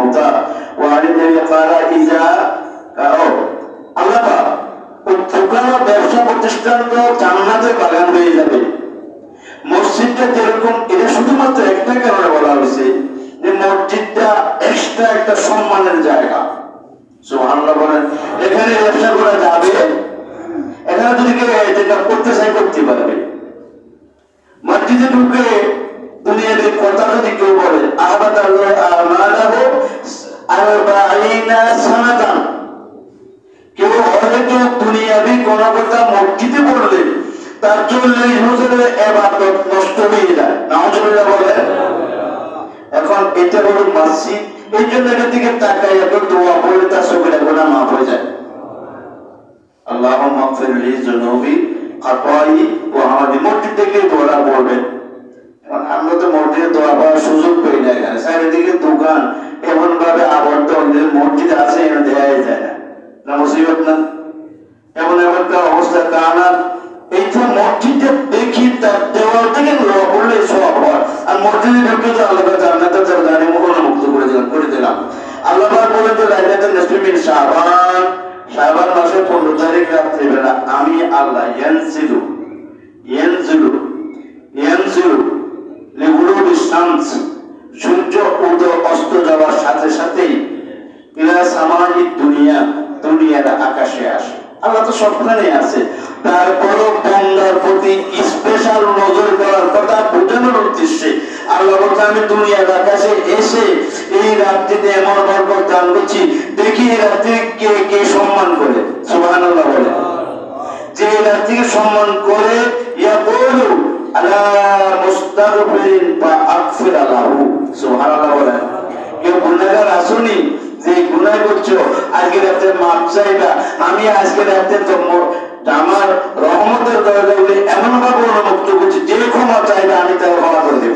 الموتى وعند قال إذا ও আল্লাহ পাক, ওই দোকান ও ব্যবসা প্রতিষ্ঠান তো জান্নাতের বাগান হয়ে যাবে মসজিদটা যেরকম এটা শুধুমাত্র একটা কারণে বলা হয়েছে যে মসজিদটা এক্সট্রা একটা সম্মানের জায়গা সুবহানাল্লাহ বলেন এখানে ব্যবসা করা যাবে এখানে যদি কেউ যেটা করতে চাই করতে পারবে মসজিদে ঢুকে আল্লাহ আমালাহু আরবাঈনা সানাতান। কেউ এখন এটা হলো মসজিদ, এই জন্য এটার দিকে তাকাই এখন হয়ে যায়। আল্লাহ মাগফির লি যুনুবি, খাতাই, ও আমাদের মসজিদ থেকে দোয়া পড়বেন আমরা তো মসজিদে দোয়া পাওয়ার সুযোগ না এখানে। চারিদিকে দোকান এমন ভাবে আবদ্ধ যে মসজিদ আছে, এখানে দেওয়াই যায় না। না মুসিবত না? এমন একটা অবস্থা কারণ এই যে মসজিদে দেখি, তার দেওয়াল থেকে লোক সব আর মসজিদে ঢুকে এসে এই রাত্রিতে এমন বরকত দান করছি। দেখি এই রাত্রি কে কে সম্মান করে। সুবহানাল্লাহ বলে। যে রাত্রিকে সম্মান করে ইয়া বলু। করছ, আজকে আমি আজকে আমার রহমতের দরজাগুলি এমন ভাবে অনুমুক্ত করছি, যে ক্ষমা চাইবে আমি তার ক্ষমা করে দেব।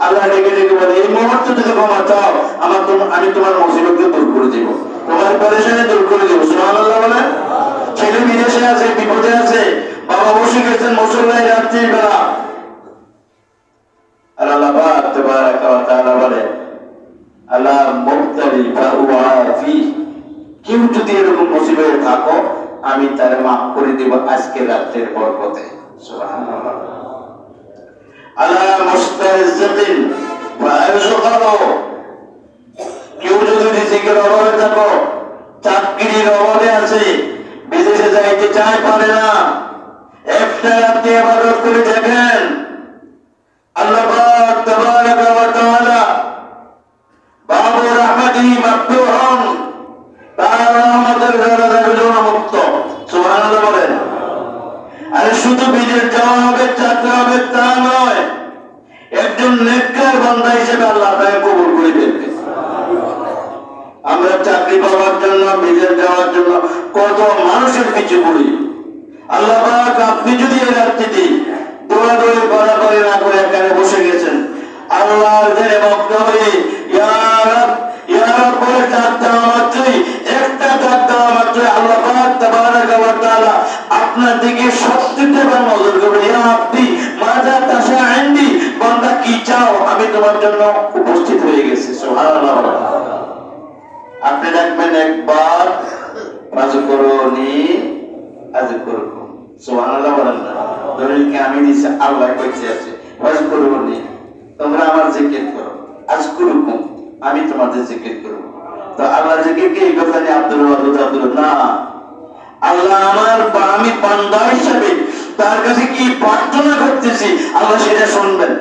আল্লাহ ডেকে ডেকে বলে, এই মুহূর্তে যদি ক্ষমা চাও, আমার আমি তোমার মুসিবতকে দূর করে দিব। তোমার পরেশানি দূর করে দিব। সুবহানাল্লাহ বলে। ছেলে বিদেশে আছে, বিপদে আছে। বাবা বসে গেছেন মুসল্লাই রাত্রি বেলা। আর আল্লাহ পাক তাবারাকা ওয়া তাআলা বলে আলা মুবতালি ফাহুয়াফি কেউ যদি এরকম মুসিবতে থাকো, আমি তারে মাফ করে দেব আজকে রাতের বরকতে। সুবহানাল্লাহ। আলা মুস্তারিজিন ওয়া আরযুকাহু কেউ যদি রিজিকের অভাবে থাকো, চাকরির অভাবে আছে, বিদেশে যাইতে চায় পারে না। একটা রাত্রি আবাদত করে দেখেন আল্লাহ পাক তাবারাকা ওয়া তাআলা বাবু রাহমাতিহি মাফতুহুন তার রহমতের দরজাগুলো মুক্ত সুবহানাল্লাহ বলেন আরে শুধু বিদেশ যাওয়া হবে চাকরি হবে তা নয় একজন নেককার বান্দা হিসেবে আল্লাহ তাকে কবুল করে দেবে আমরা চাকরি পাওয়ার জন্য বিদেশ যাওয়ার জন্য কত মানুষের পিছু পড়ি আল্লাহ পাক আপনি যদি এই রাত্রিতে দৌড়াদৌড়ি কড়াকড়ি না করে এখানে বসে গেছেন আল্লাহর জেনে ভক্ত হয়ে ইয়া রাব ইয়া রাব বলে ডাক দেওয়া মাত্রই একটা ডাক দেওয়া মাত্রই আল্লাহ পাক তাবারাকা ওয়া তাআলা আপনার দিকে সত্যিতে বা নজর করবেন ইয়া আপনি মাযা তাশা আইন্দি বান্দা কি চাও? আমি তোমার জন্য উপস্থিত হয়ে গেছি। আপনি দেখবেন একবার কাজ করনি আজ সুবহানাল্লাহ বলেন না। আমি আল্লাহ আছে। তোমরা আমার জিকির করো। আজ করুন আমি তোমাদের জিকির করব। তো আল্লাহ জিকির কি? এই কথা নিয়ে আব্দুল না। আল্লাহ আমার আমি বান্দা হিসাবে তার কাছে কি প্রার্থনা করতেছি, আল্লাহ সেটা শুনবেন।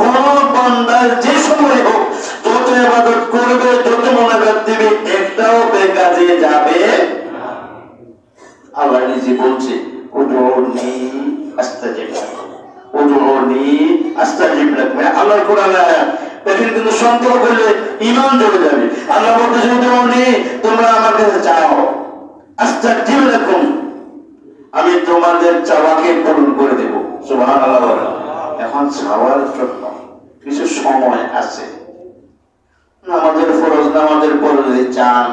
কোন বান্দার যে সময় হোক যত ইবাদত করবে, যত দিবে, একটাও বেকাজে যাবে আল্লাহ নিজে বলছে রাখবে আল্লাহর কোরআন দেখেন কিন্তু সন্দেহ করলে ইমান চলে যাবে। আল্লাহ বলতেছে উনি তোমরা আমার কাছে চাও আমি তোমাদের চাওয়াকে পূরণ করে দেব। এখন চাওয়ার জন্য কিছু সময় আছে। নামাজের ফরজ, নামাজের পর যদি চান,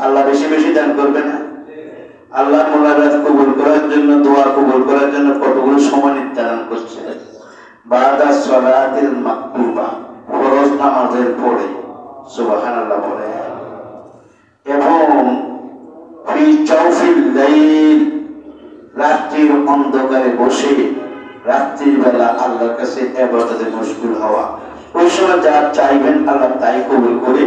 আল্লাহ বেশি বেশি দান করবে না? আল্লাহ মোলাকাত কবুল করার জন্য, দোয়া কবুল করার জন্য কতগুলো সময় নির্ধারণ করছে? এবং রাত্রির অন্ধকারে বসে রাত্রির বেলা আল্লাহর কাছে এবাদতে মশগুল হওয়া ওই সময় যা চাইবেন আল্লাহ তাই কবুল করে।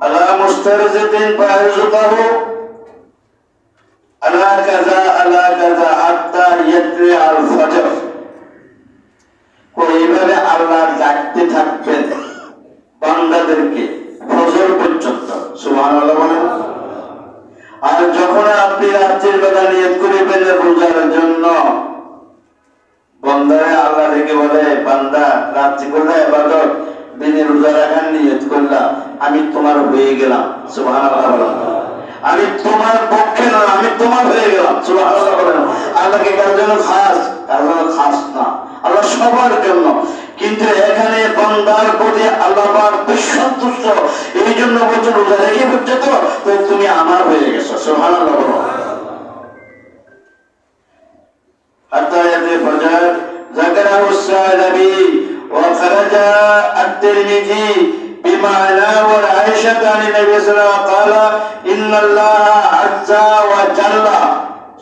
আল্লাহ মুস্তারজিদিন ফায়জুকাহু আলা করলে এবাদত দিনে রোজা রাখার নিয়ত করলাম আমি তোমার হয়ে গেলাম সুবহানাল্লাহ বলেন আমি তোমার পক্ষে না আমি তোমার হয়ে গেলাম সুবহানাল্লাহ বলেন আল্লাহকে কার জন্য খাস কার জন্য খাস না আল্লাহ সবার জন্য কিন্তু এখানে বান্দার প্রতি আল্লাহ পাক বিসন্তুষ্ট এই জন্য বলছেন রোজা রেখে বুঝছো তো তো তুমি আমার হয়ে গেছো সুবহানাল্লাহ বলো حتى يأتي الفجر ذكره السالبي وخرج الترمذي بمعنى والعائشة عن النبي صلى الله عليه وسلم قال إن الله عز وجل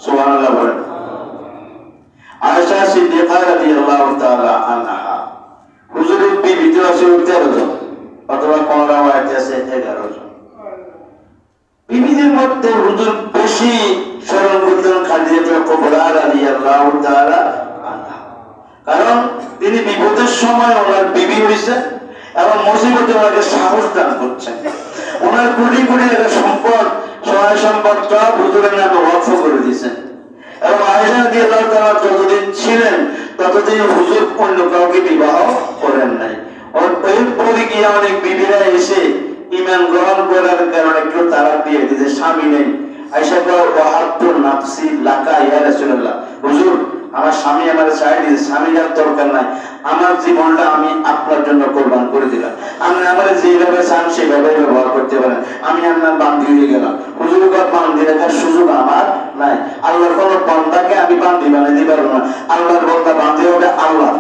سبحان الله বলেন আয়েশা সিদ্দিকা রাদিয়াল্লাহু তাআলা আনহা হুজুরের বিবিতে আছে 13 জন অথবা কোন রাওয়ায়াতে আছে 11 জন বিবিদের মধ্যে হুজুর বেশি স্মরণ করতেন খাদিজাতুল কুবরা রাদিয়াল্লাহু তাআলা আনহা কারণ তিনি বিপদের সময় ওনার বিবি হয়েছেন এবং মুসিবতে ওনাকে সাহস দান করছেন। ওনার কোটি কোটি টাকা সম্পদ, সহায় সম্পদ সব হুজুরের নামে করে দিয়েছেন। এবং আয়েশা রাদিয়াল্লাহু তাআলা যতদিন ছিলেন, ততদিন হুজুর অন্য কাউকে বিবাহ করেন নাই। ওর পরে গিয়ে অনেক বিবিরা এসে ইমান গ্রহণ করার কারণে কেউ তারা দিয়ে দিতে স্বামী নেই। আয়েশা কয় ওয়াহাবতুর নাফসি লাকা ইয়া হুজুর আমার স্বামী আমার চাই দিয়েছে স্বামী যার দরকার নাই। আমার জীবনটা আমি আপনার জন্য কোরবান করে দিলাম। আপনি আমার যেভাবে চান সেভাবে ব্যবহার করতে পারেন। আমি আপনার বান্ধি হয়ে গেলাম। হুজুর কর বান্ধি রাখার সুযোগ আমার নাই। আল্লাহর কোন আমি বান্ধি বানিয়ে দিতে পারব না। আল্লাহর বান্ধি হবে আল্লাহ।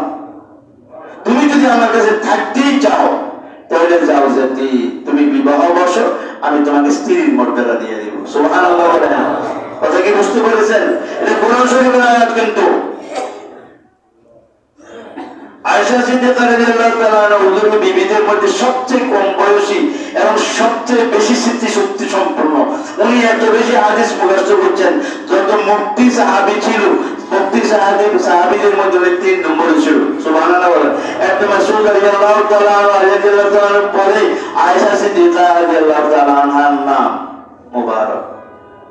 তুমি যদি আমার কাছে থাকতেই চাও, তাহলে যাও যে তুমি বিবাহ বসো, আমি তোমাকে স্ত্রীর মর্যাদা দিয়ে দিব। সোহান আল্লাহ কথা কি বুঝতে পেরেছেন? এটা কোরআন শরীফের আয়াত কিন্তু। আয়েশা সিদ্দিকা রাদিয়াল্লাহু তাআলা হুজুর বিবিদের মধ্যে সবচেয়ে কম বয়সী এবং সবচেয়ে বেশি স্মৃতি শক্তি সম্পন্ন। উনি এত বেশি হাদিস মুখস্থ করছেন, যত মুক্তি সাহাবী ছিল মুক্তি সাহাবী, সাহাবীদের মধ্যে উনি তিন নম্বরে ছিল। সুবহানাল্লাহ বলেন। একটা মাসউদ রাদিয়াল্লাহু তাআলা রাদিয়াল্লাহু তাআলা পরে আয়েশা সিদ্দিকা রাদিয়াল্লাহু তাআলা আনহার নাম মুবারক।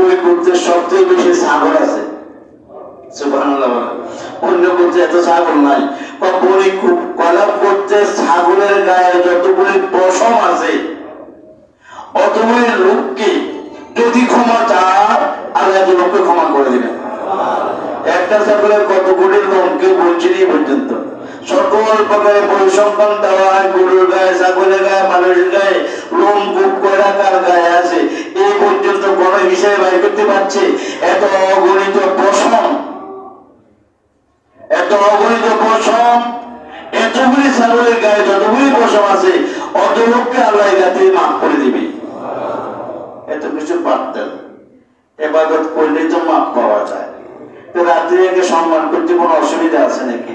ওই গোত্রের সবচেয়ে বেশি সাগর আছে? অন্য গোত্রে এত সাগর নাই। খুব কলাপ করতে ছাগলের গায়ে যতগুলি পশম আছে, অতগুলি লোককে যদি ক্ষমা চান আল্লাহ লোককে ক্ষমা করে দিবেন। একটা ছাগলের কত কোটি লোক কেউ বলছে পর্যন্ত। সকল প্রকারের পরিসংখ্যান দেওয়া হয়, গরুর গায়ে ছাগলের গায়ে, মানুষের গায়ে, লোম কুপ কয়রা কার গায়ে আছে। এই পর্যন্ত কোন হিসেবে বাইর করতে পারছে? এত অগণিত পশম এত অগণিত পশম এতগুলি ছাগলের গায়ে যতগুলি পশম আছে অত লোককে আল্লাহ গাতে মাফ করে দিবে। এত কিছু পারতেন এবাদত করলে তো মাপ পাওয়া যায়। তো রাত্রিকে সম্মান করতে কোনো অসুবিধা আছে নাকি?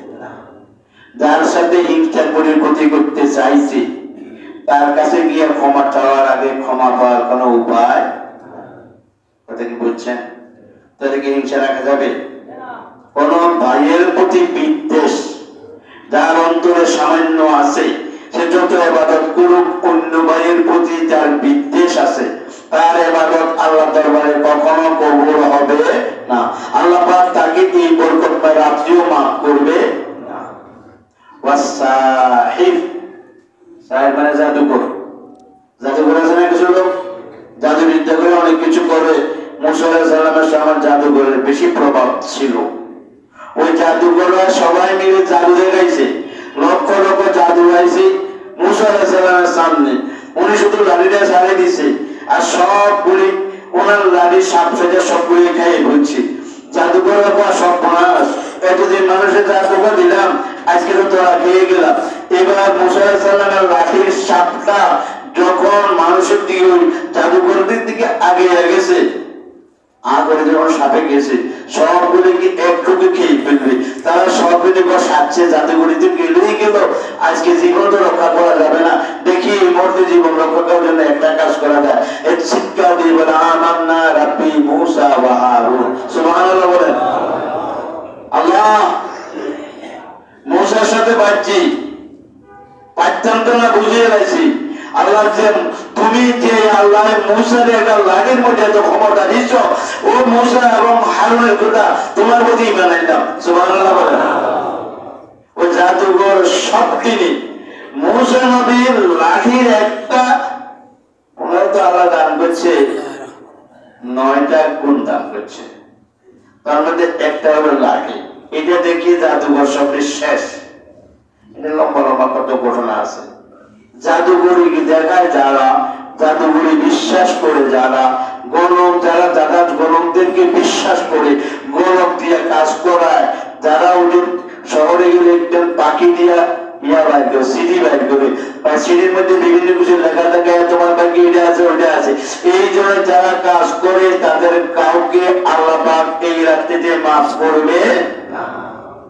যার সাথে হিংসা করে ক্ষতি করতে চাইছে, তার কাছে গিয়ে ক্ষমা চাওয়ার আগে ক্ষমা পাওয়ার কোনো উপায়? কথা কি বুঝছেন তাদেরকে হিংসা রাখা যাবে? কোন ভাইয়ের প্রতি বিদ্বেষ যার অন্তরে সামান্য আছে, সে যত এবাদত করুক, অন্য ভাইয়ের প্রতি যার বিদ্বেষ আছে, তার এবাদত আল্লাহ দরবারে কখনো কবুল হবে না। আল্লাহ তাকে এই বরকতময় রাত্রিও মাফ করবে। ওয়াসাহিব সাহেব মানে জাদুকর। জাদুকর আছে না কিছু লোক? জাদু বিদ্যা করে অনেক কিছু করে। মুসা সালামের সময় জাদুকরের বেশি প্রভাব ছিল। ওই জাদুকররা সবাই মিলে জাদু দেখাইছে। লক্ষ লক্ষ জাদু আইছে মুসা সালামের সামনে। উনি শুধু লাঠিটা ছাড়িয়ে দিছে আর সবগুলি ওনার লাঠি সাপ সেজে সবগুলি খাইয়ে বলছে পর সব এতদিন মানুষের জাদুকর দিলাম আজকে তো তোরা খেয়ে গেলাম। এবার মুসা লাঠির সাপটা যখন মানুষের দিকে ওই জাদুকরদের দিকে আগে গেছে আগরে যখন সাপে গেছে, সবগুলি কি একটুকু খেয়ে ফেলবে? তারা সবগুলি সাচ্ছে জাদুঘরিতে গেলেই গেল? আজকে জীবন তো রক্ষা করা যাবে না। দেখি এই জীবন রক্ষা করার জন্য একটা কাজ করা যায়। এক চিৎকার দিয়ে বলে, আমান্না রাব্বি মুসা ওয়া হারুন। সুবহানাল্লাহ বলেন। আল্লাহ! মুসার সাথে পাচ্ছি পারতাম তো না বুঝিয়ে গেছি আল্লাহ তুমি যে আল্লাহ মুসার একটা লাগের মধ্যে এত ক্ষমতা দিচ্ছ ও মুসা এবং হারুনের কথা তোমার প্রতি বানাইলাম সুবহানাল্লাহ বলে ও জাদুঘর সব তিনি মুসা নবীর লাঠির একটা ওনার তো আল্লাহ দান করছে, নয়টা গুণ দান করছে। তার মধ্যে একটা হলো লাঠি। এটা দেখি জাদুঘর সবটি শেষ। এটা লম্বা লম্বা কত ঘটনা আছে। জাদুঘরি দেখায় যারা, জাদুঘরি বিশ্বাস করে যারা গণক যারা যারা গণকদেরকে বিশ্বাস করে গণক দিয়ে কাজ করায়, যারা ওদের শহরে গেলে একদম পাখি দিয়া ইয়া বাইর করে, সিডি বাইর করে বা সিডির মধ্যে বিভিন্ন কিছু লেখা থাকে, তোমার বাকি এটা আছে, ওইটা আছে। এই জন্য যারা কাজ করে, তাদের কাউকে আল্লাহ এই রাত্রিতে মাফ করবে।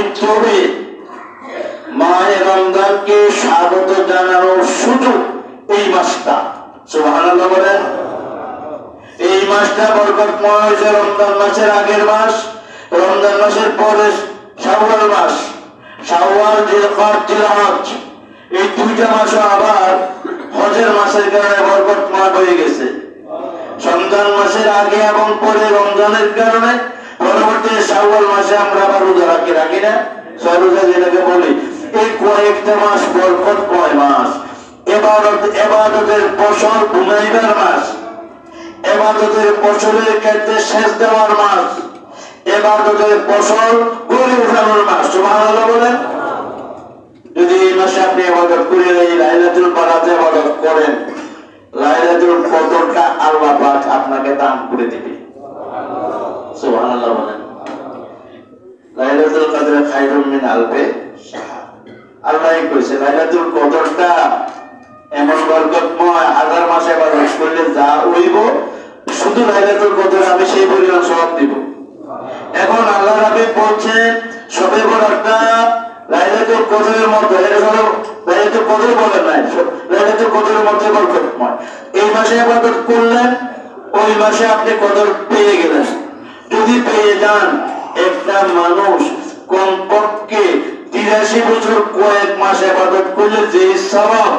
পবিত্র হয়ে রমজানকে স্বাগত জানানোর সুযোগ এই মাসটা। সুবহানাল্লাহ বলেন। এই মাসটা বরকতময় হয়েছে রমজান মাসের আগের মাস, রমজান মাসের পরে শাওয়াল মাস, শাওয়াল জিলকাত জিলহজ, এই দুইটা মাসও আবার হজের মাসের কারণে বরকতময় হয়ে গেছে। সন্তান মাসের আগে এবং পরে রমজানের কারণে পরবর্তী শাওয়াল মাসে আমরা আবার রোজা রাখি রাখি না? ছয় রোজা যেটাকে বলি। এই কয়েকটা মাস বরকত কয় মাস? এবাদত, এবাদতের ফসল ঘুমাইবার মাস। এবাদতের ফসলের ক্ষেত্রে শেষ দেওয়ার মাস। এবাদতের ফসল গড়ে উঠানোর মাস। সুবহানাল্লাহ বলেন। যদি এই মাসে আপনি ইবাদত করে এই লাইলাতুল বারাতে ইবাদত করেন, লাইলাতুল কদরটা আল্লাহ পাক আপনাকে দান করে দিবে। সুবহানাল্লাহ বলেন। লাইলাতুল কদর খায়রুম মিন আলফি শাহর। আল্লাহ কইছে, লাইলাতুল কদরটা এমন বরকতময়, হাজার মাসে ইবাদত করলে যা হইব, শুধু লাইলাতুল কদর আমি সেই পরিমাণ সওয়াব দিব। এখন আল্লাহ রাবে বলছেন, সবে বরাতটা লাইলাতুল কদরের মধ্যে হলো লাইলাতুল কদর বলেন নাই লাইলাতুল কদরের মধ্যে বরকতময়। এই মাসে ইবাদত করলেন, ওই মাসে আপনি কদর পেয়ে গেলেন। যদি পেয়ে যান, একটা মানুষ কমপক্ষে তিরাশি বছর কয়েক মাস আবাদত করলে যে স্বভাব,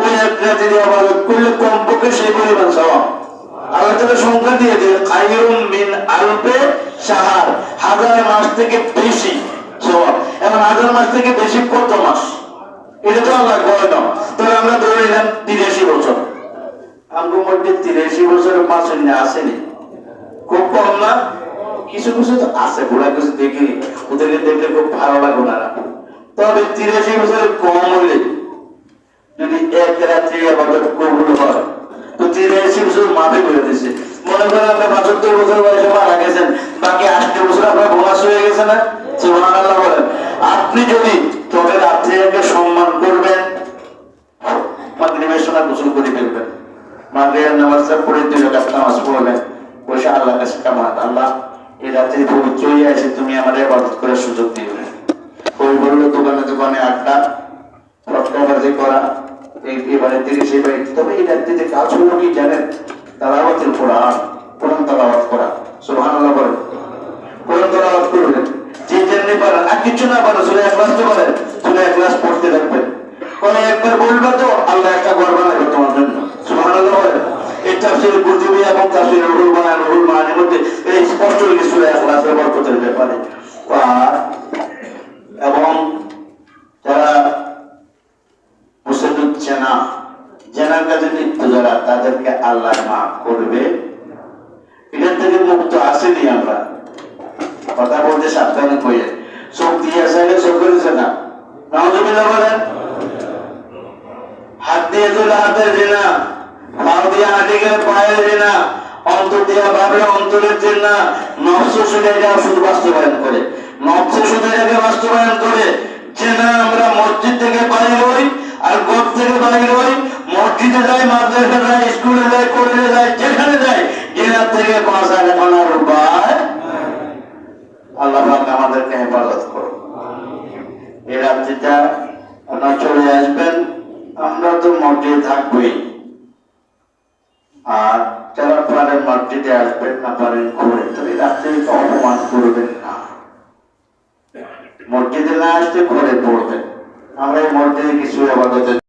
ওই এক রাত্রি আবাদত করলে কমপক্ষে সেই পরিমাণ স্বভাব। হাজার মাস থেকে বেশি হাজার মাস থেকে বেশি কত মাস? এটা তো আমরা ধরে নিলাম তিরাশি বছর। মধ্যে তিরাশি বছরের মাস আসেনি। খুব কম না? কিছু কিছু তো আছে বুড়া কিছু দেখি ওদেরকে দেখলে খুব ভালো লাগবে না তবে তিরাশি বছরের কম হলে যদি এক রাত্রি আবাদত কবুল হয়, তো তিরাশি বছর মাফে করে দিছে। মনে করেন আপনি পঁচাত্তর বছর বয়সে মারা গেছেন, বাকি বছর আপনার বোনাস হয়ে গেছে না? সুবহানাল্লাহ বলেন। আপনি যদি তবে রাত্রিকে সম্মান করবেন, মাগরিবের সময় গোসল করে ফেলবেন। মাগরিবের নামাজটা পড়ে দুই রাকাত নামাজ পড়বেন। বসে আল্লাহর কাছে কামাত। আল্লাহ, এই রাত্রি পবিত্র হয়ে আছে তুমি আমাদের ইবাদত করার সুযোগ দিবে ওই বলল, দোকানে দোকানে আড্ডা ফটকাবাজি করা এবারে সেই বাড়ি তবে এই কাজ হলো কি জানেন? তালাবাতের কোরআন কোরআন তালাবাত করা। বলেন। কোরআন তালাবাত করবেন। যে পারেন, আর কিছু না পারেন শুনে এক ক্লাস তো পারেন। এক ক্লাস পড়তে থাকবেন। কোনো একবার বলবে তো, আল্লাহ একটা ঘর বানাবে তোমার জন্য। কুরতুবী এবং বাস্তবায়ন করে যে না, আমরা মসজিদ থেকে বাইর হই আর ঘর থেকে বাইর হই। মসজিদে যাই মাদ্রাসা যাই, স্কুলে যাই, কলেজে যাই, যেখানে যাই জেনা থেকে বাঁচার